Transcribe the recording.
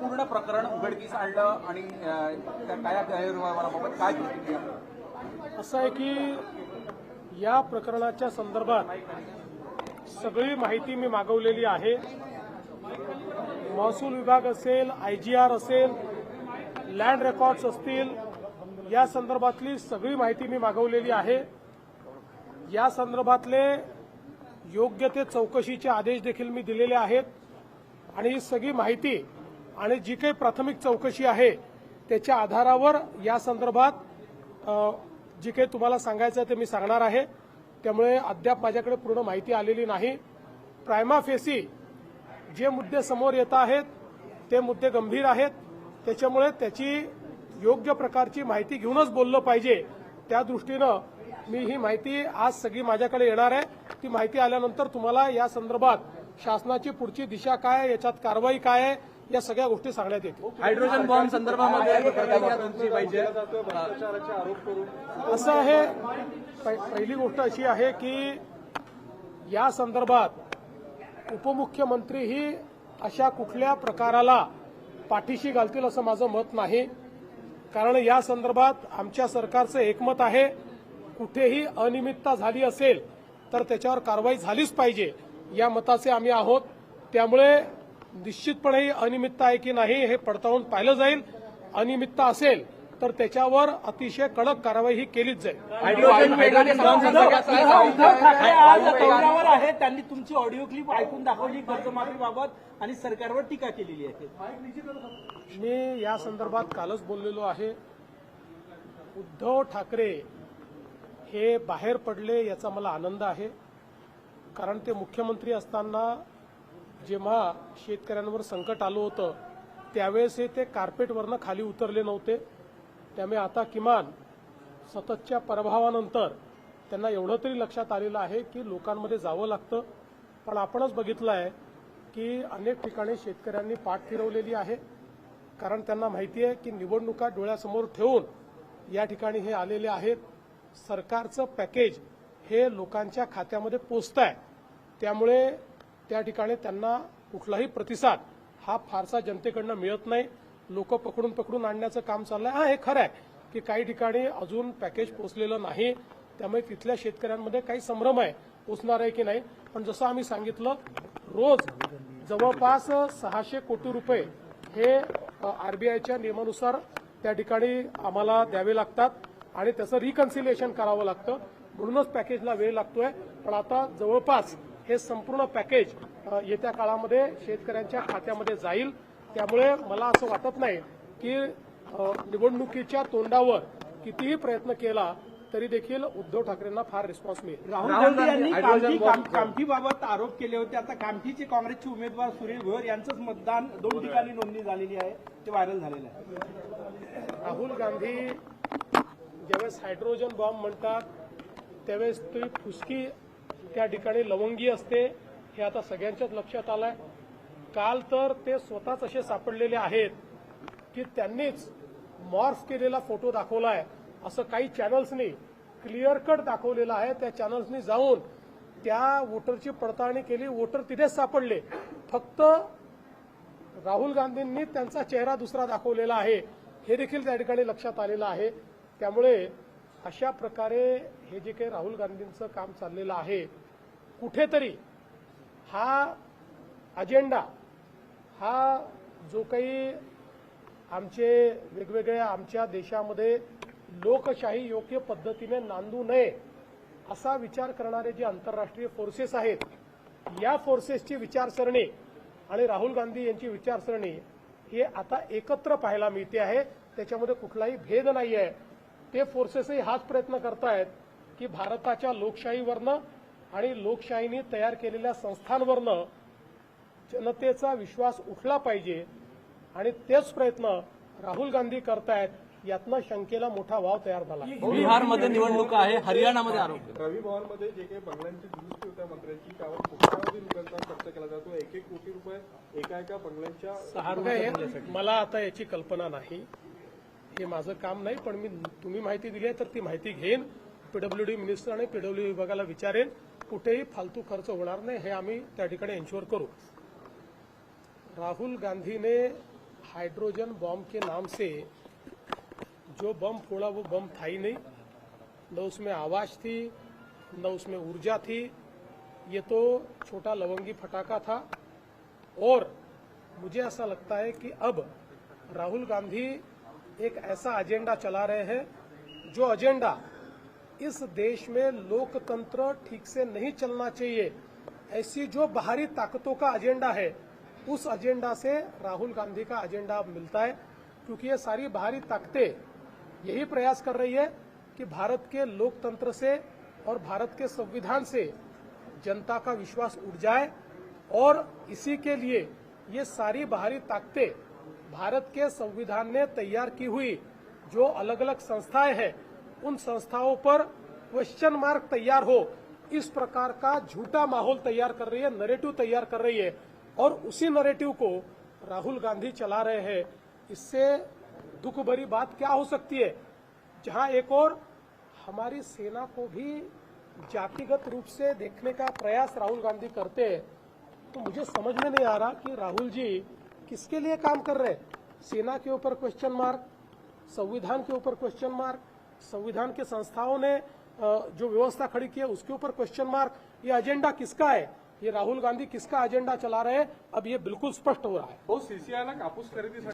पूर्ण प्रकरण उघडकीस आणलं आणि त्या काय गैरव्यवहाराबाबत काय प्रतिक्रिया? असं आहे की या प्रकरणाच्या संदर्भात सगळी माहिती मी मागवलेली आहे. महसूल विभाग असेल आय जी आर असेल लँड रेकॉर्ड्स असतील या संदर्भातली सगळी माहिती मी मागवलेली आहे. या संदर्भातले योग्य ते चौकशीचे आदेश देखील मी दिलेले आहेत. आणि ही सगळी माहिती आणि जी काही प्राथमिक चौकशी आहे त्याच्या आधारावर या संदर्भात जी काही तुम्हाला सांगायचं आहे ते मी सांगणार आहे. त्यामुळे अद्याप माझ्याकडे पूर्ण माहिती आलेली नाही. प्रायमा फेसी जे मुद्दे समोर येत आहेत ते मुद्दे गंभीर आहेत. त्याच्यामुळे त्याची योग्य प्रकारची माहिती घेऊनच बोललं पाहिजे. त्या दृष्टीनं मी ही माहिती आज सगळी माझ्याकडे येणार आहे. ती माहिती आल्यानंतर तुम्हाला या संदर्भात शासनाची पुढची दिशा काय याच्यात कारवाई काय आहे या सगळ्या गोष्टी सांगण्यात येतील. हायड्रोजन बॉम्ब संदर्भामध्ये असं आहे पहि- पहिली गोष्ट अशी आहे की या संदर्भात उपमुख्यमंत्री ही अशा कुठल्या प्रकाराला पाठीशी घालतील असं माझं मत नाही. कारण या संदर्भात आमच्या सरकारचं एकमत आहे कुठेही अनियमितता झाली असेल तर त्याच्यावर कारवाई झालीच पाहिजे. या मताचे आम्ही आहोत. त्यामुळे निश्चितपणे ही अनियमितता आहे की नाही हे पडताळून पाहिलं जाईल. अनियमितता असेल तर त्याच्यावर अतिशय कडक कारवाई ही केलीच जाईल. त्यांनी तुमची ऑडिओ क्लिप ऐकून दाखवली कर्जमाफीबाबत आणि सरकारवर टीका केलेली आहे. मी या संदर्भात कालच बोललेलो आहे. उद्धव ठाकरे हे बाहेर पडले याचा मला आनंद आहे. कारण ते मुख्यमंत्री असताना जेव्हा शेतकऱ्यांवर संकट आलं होतं त्यावेळेस हे ते कार्पेटवरनं खाली उतरले नव्हते. त्यामुळे आता किमान सततच्या प्रभावानंतर त्यांना एवढं तरी लक्षात आलेलं आहे की लोकांमध्ये जावं लागतं. पण आपणच बघितलं आहे की अनेक ठिकाणी शेतकऱ्यांनी पाठ फिरवलेली आहे. कारण त्यांना माहिती आहे की निवडणुका डोळ्यासमोर ठेवून या ठिकाणी हे आलेले आहेत. सरकारचं पॅकेज हे लोकांच्या खात्यामध्ये पोचत आहे त्यामुळे त्या ठिकाणी त्यांना कुठलाही प्रतिसाद हा फारसा जनतेकडनं मिळत नाही. लोक पकडून पकडून आणण्याचं काम चाललंय. हा हे खरं आहे की काही ठिकाणी अजून पॅकेज पोचलेलं नाही. त्यामुळे तिथल्या शेतकऱ्यांमध्ये काही संभ्रम आहे पोचणार आहे की नाही. पण जसं आम्ही सांगितलं रोज जवळपास सहाशे कोटी रुपये हे आरबीआयच्या नियमानुसार त्या ठिकाणी आम्हाला द्यावे लागतात आणि त्याचं रिकन्सिलिएशन करावं लागतं. म्हणूनच पॅकेजला वेळ लागतोय. पण आता जवळपास हे संपूर्ण पॅकेज येत्या काळामध्ये शेतकऱ्यांच्या खात्यामध्ये जाईल. त्यामुळे मला असं वाटत नाही की निवडणुकीच्या तोंडावर कितीही प्रयत्न केला तरी देखील उद्धव ठाकरेंना फार रिस्पॉन्स मिळेल. राहुल गांधी यांनी कामठीबाबत आरोप केले होते. आता कामठीचे काँग्रेसचे उमेदवार सुनील भोयर यांचंच मतदान दोन ठिकाणी नोंदणी झालेली आहे. ते व्हायरल झालेलं आहे. राहुल गांधी ज्यावेळेस हायड्रोजन बॉम्ब म्हणतात त्यावेळेस ती फुसकी त्या ठिकाणी लवंगी असते हे आता सगळ्यांच्याच लक्षात आलंय. काल तर ते स्वतःच असे सापडलेले आहेत की त्यांनीच मॉर्फ केलेला फोटो दाखवलाय. असं काही चॅनल्सनी क्लिअर कट दाखवलेला आहे. त्या चॅनल्सनी जाऊन त्या वोटरची पडताळणी केली. वोटर तिथेच सापडले. फक्त राहुल गांधींनी त्यांचा चेहरा दुसरा दाखवलेला आहे. हे देखील त्या ठिकाणी लक्षात आलेलं आहे. त्यामुळे अशा प्रकारे हे जे काही राहुल गांधींचं काम चाललेलं आहे कुठेतरी हा अजेंडा हा जो काही आमचे वेगवेगळ्या आमच्या देशामध्ये लोकशाही योग्य पद्धतीने नांदू नये असा विचार करणारे जे आंतरराष्ट्रीय फोर्सेस आहेत या फोर्सेसची विचारसरणी आणि राहुल गांधी यांची विचारसरणी हे आता एकत्र पाहायला मिळते आहे. त्याच्यामध्ये कुठलाही भेद नाही आहे ते फोर्सेसही हाच प्रयत्न करतायत की भारताच्या लोकशाहीवरनं आणि लोकशाहीने तयार केलेल्या संस्थांवरनं जनतेचा विश्वास उठला पाहिजे. आणि तेच प्रयत्न राहुल गांधी करतायत यातनं शंकेला मोठा वाव तयार झाला. बिहारमध्ये निवडणुका आहे हरियाणामध्ये आरोप. रवी भवनमध्ये जे काही बंगल्यांची दुरुस्ती होत्या मंत्र्यांची त्यावर कोट्यावधी रुपयांचा खर्च केला जातो. एक एक कोटी रुपये एका एका बंगल्यांच्या हे- मला आता याची कल्पना नाही. हे माझं काम नाही पण मी तुम्ही माहिती दिली आहे तर ती माहिती घेईन. पीडब्ल्यूडी मिनिस्टर आणि पीडब्ल्यूडी विभागाला विचारेन, कुठेही फालतू खर्च होणार नाही, हे आम्ही त्या ठिकाणी एन्शुअर करू. राहुल गांधीने हाइड्रोजन बॉम्ब के नाम से जो बम फोड़ा, वो बम था ही नहीं। न उसमें आवाज़ थी, न उसमें ऊर्जा थी। ये तो छोटा लवंगी फटाका था। और मुझे ऐसा लगता है कि अब राहुल गांधी एक ऐसा एजेंडा चला रहे हैं, जो एजेंडा इस देश में लोकतंत्र ठीक से नहीं चलना चाहिए। ऐसी जो बाहरी ताकतों का एजेंडा है, उस एजेंडा से राहुल गांधी का एजेंडा मिलता है, क्योंकि ये सारी बाहरी ताकतें यही प्रयास कर रही है कि भारत के लोकतंत्र से और भारत के संविधान से जनता का विश्वास उठ जाए और इसी के लिए ये सारी बाहरी ताकतें भारत के संविधान ने तैयार की हुई, जो अलग अलग संस्थाएँ हैं उन संस्थाओं पर क्वेश्चन मार्क तैयार हो। इस प्रकार का झूठा माहौल तैयार कर रही है नरेटिव तैयार कर रही है और उसी नरेटिव को राहुल गांधी चला रहे हैं। इससे दुख भरी बात क्या हो सकती है? जहाँ एक और, हमारी सेना को भी जातिगत रूप से देखने का प्रयास राहुल गांधी करते हैं। तो मुझे समझ में नहीं आ रहा कि राहुल जी किसके लिए काम कर रहे हैं। सेना के ऊपर क्वेश्चन मार्क संविधान के ऊपर क्वेश्चन मार्क संविधान के संस्थाओं ने जो व्यवस्था खड़ी की है, उसके ऊपर क्वेश्चन मार्क ये एजेंडा किसका है? ये राहुल गांधी किसका एजेंडा चला रहे हैं? अब ये बिल्कुल स्पष्ट हो रहा है। भाऊ सीसीआयला कापूस खरेदीसाठी